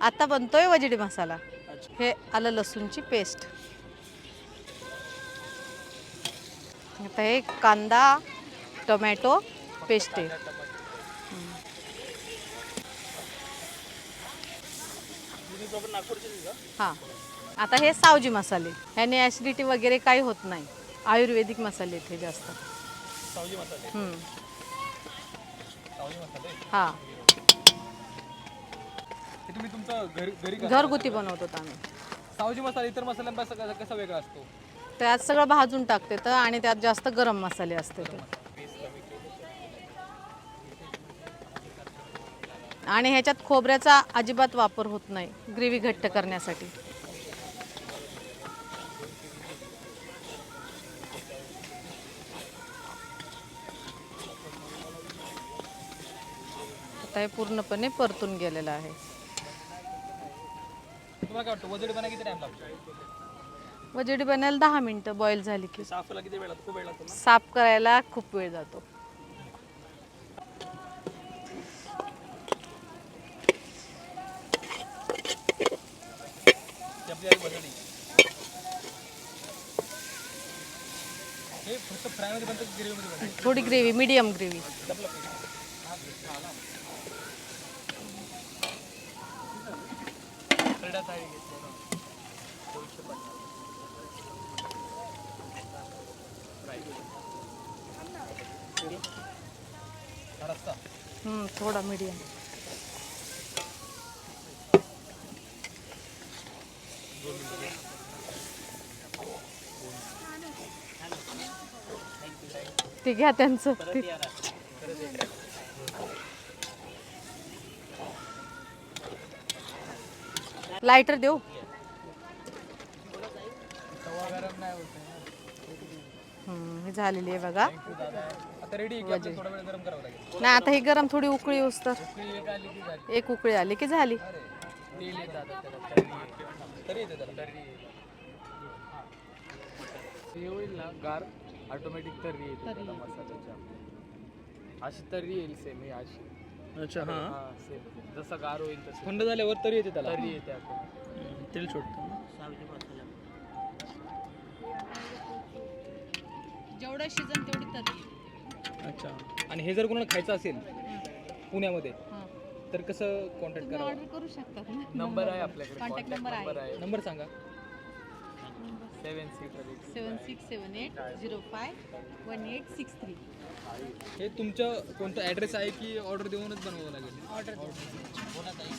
आता बनतोय वजडी मसाला. हे आलं लसूणची पेस्ट. आता हे कांदा टोमॅटो पेस्ट. आहे हां. आता हे सावजी मसाले. ह्याने ॲसिडिटी वगैरे काही होत नाही. आयुर्वेदिक मसाले हे जास्त. हां. हे तुम्ही तुमचं घरी घरी करता? घरगुती बनवतो आम्ही. सावजी मसाला इतर मसाल्यांपासून कसा कसा वेगळा असतो? त्यात सगळं भाजून टाकते तर आणि त्यात जास्त गरम मसाले असते ते. आणि ह्याच्यात खोबऱ्याचा अजिबात वापर होत नाही ग्रेव्ही घट्ट करण्यासाठी. आता हे पूर्णपणे परतून गेलेलं आहे. तुम्हाला काय वाटतं वजडी बनायला किती टाइम लागतो? वजडी बनायला दहा मिनटं बॉईल झाली की. साफला किती वेळ लागतो खूप वेळ लागतो ना? साफ करायला खूप वेळ जातो. ती आपली आहे वजडी. हे फक्त फ्रायमध्ये बनतं की ग्रेव्हीमध्ये बनतं? थोडी ग्रेव्ही मीडियम ग्रेव्ही ना. दोनशे पन्नास. हा हम्म, थोडा मीडियम ते घ्या त्यांचं लायटर देऊ? हे झालेली आहे बघा. नाही आता ही गरम थोडी उकळी येऊस तर एक उकळी आली की झाली? होईल ना गार ऑटोमॅटिक तर्री येते मसाल्याच्या. अशी तर्री येईल सेम ही अशी. अच्छा हां. हा सेम जसं गार होईल तसं. थंड झाल्यावर तरी येते त्याला. तर्री येते तेल सुटतं जेवढं शिजन तेवढी तरी अच्छा. आणि हे जर कोणाला खायचं असेल पुण्यामध्ये तर कसं कॉन्टॅक्ट करावं? ऑर्डर करू शकतात ना नंबर आहे आपल्याकडे. आहे. नंबर आहे. नंबर सांगा. Seven six seven six seven eight zero five one eight six three. हे तुमचं कोणतं ॲड्रेस आहे की ऑर्डर देऊनच बनवावं लागेल? ऑर्डर बोला आहे ना?